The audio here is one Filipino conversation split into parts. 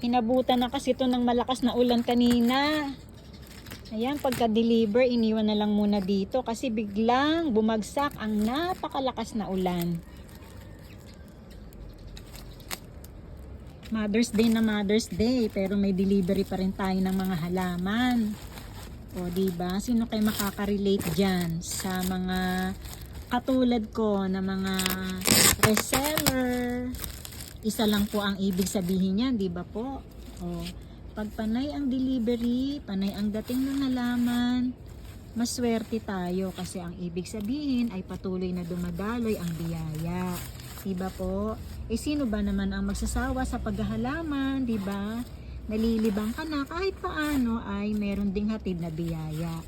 Inabutan na kasi ito ng malakas na ulan kanina. Ayan, pagka-deliver, iniwan na lang muna dito kasi biglang bumagsak ang napakalakas na ulan. Mother's Day na Mother's Day, pero may delivery pa rin tayo ng mga halaman. O, di ba? Sino kayo makaka-relate dyan sa mga katulad ko na mga reseller? Isa lang po ang ibig sabihin niyan, di ba po? O, pag panay ang delivery, panay ang dating ng halaman, maswerte tayo kasi ang ibig sabihin ay patuloy na dumadaloy ang biyaya. Diba po? Eh sino ba naman ang magsasawa sa paghahalaman, 'di ba? Nalilibang ka na kahit paano ay meron ding hatid na biyaya.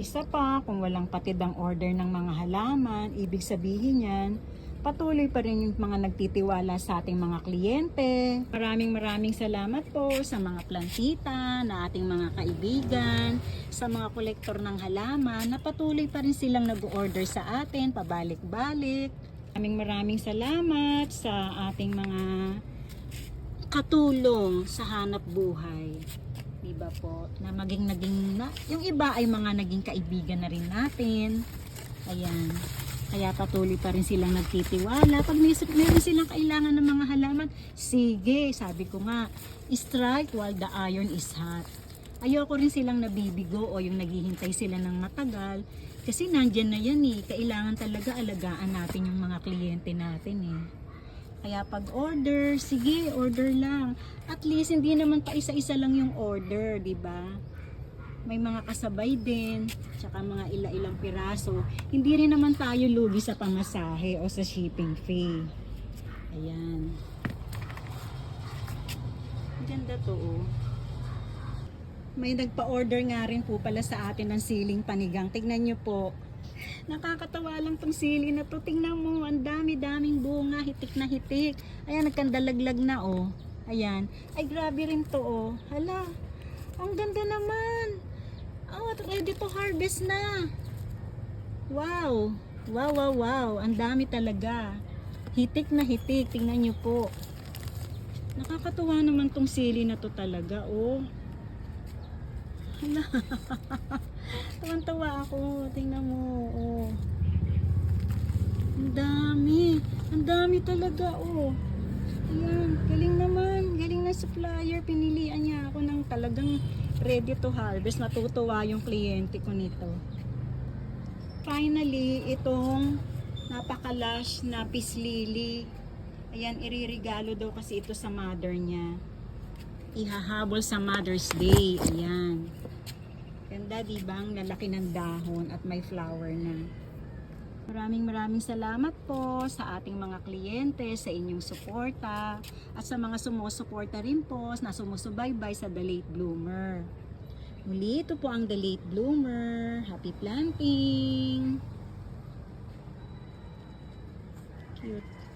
Isa pa, kung walang patid ang order ng mga halaman, ibig sabihin yan, patuloy pa rin yung mga nagtitiwala sa ating mga kliyente. Maraming maraming salamat po sa mga plantita na ating mga kaibigan, sa mga kolektor ng halaman na patuloy pa rin silang nag-order sa atin, pabalik-balik. Maraming maraming salamat sa ating mga katulong sa hanap buhay. Diba po? Na maging naging, na, yung iba ay mga naging kaibigan na rin natin. Ayan. Kaya patuloy pa rin silang nagtitiwala. Pag may, meron silang kailangan ng mga halaman, sige, sabi ko nga, strike while the iron is hot. Ayoko rin silang nabibigo o yung naghihintay sila ng matagal. Kasi nandyan na yan eh. Kailangan talaga alagaan natin yung mga kliyente natin eh. Kaya pag order, sige, order lang. At least hindi naman pa isa-isa lang yung order, di ba? May mga kasabay din, tsaka mga ila-ilang piraso. Hindi rin naman tayo lugi sa pamasahe o sa shipping fee. Ayan. Ganda to oh. May nagpa-order nga rin po pala sa atin ng siling panigang. Tignan nyo po. Nakakatawa lang tong sili na to. Tingnan mo, ang dami-daming bunga, hitik na hitik. Ayan, nagkandalaglag na oh. Ayan. Ay, grabe rin to oh. Hala, ang ganda naman. Oh, ready to harvest na. Wow. Wow, wow, wow. Ang dami talaga. Hitik na hitik. Tingnan nyo po. Nakakatuwa naman tong sili na to talaga. Oh. Hala. Tawan-tawa ako. Tingnan mo. Oh. Ang dami. Ang dami talaga. Oh. Ayan. Galing naman. Galing na supplier. Pinilian niya ako ng talagang ready to harvest. Natutuwa yung kliyente ko nito. Finally, itong napakalash na peace lily. Ayan, iririgalo daw kasi ito sa mother niya. Ihahabol sa Mother's Day. Ayan. Ganda, di ba? Ang lalaki ng dahon at may flower na. Maraming maraming salamat po sa ating mga kliyente, sa inyong suporta, at sa mga sumusuporta rin po na sumusubaybay sa The Late Bloomer. Muli, ito po ang The Late Bloomer. Happy planting! Cute.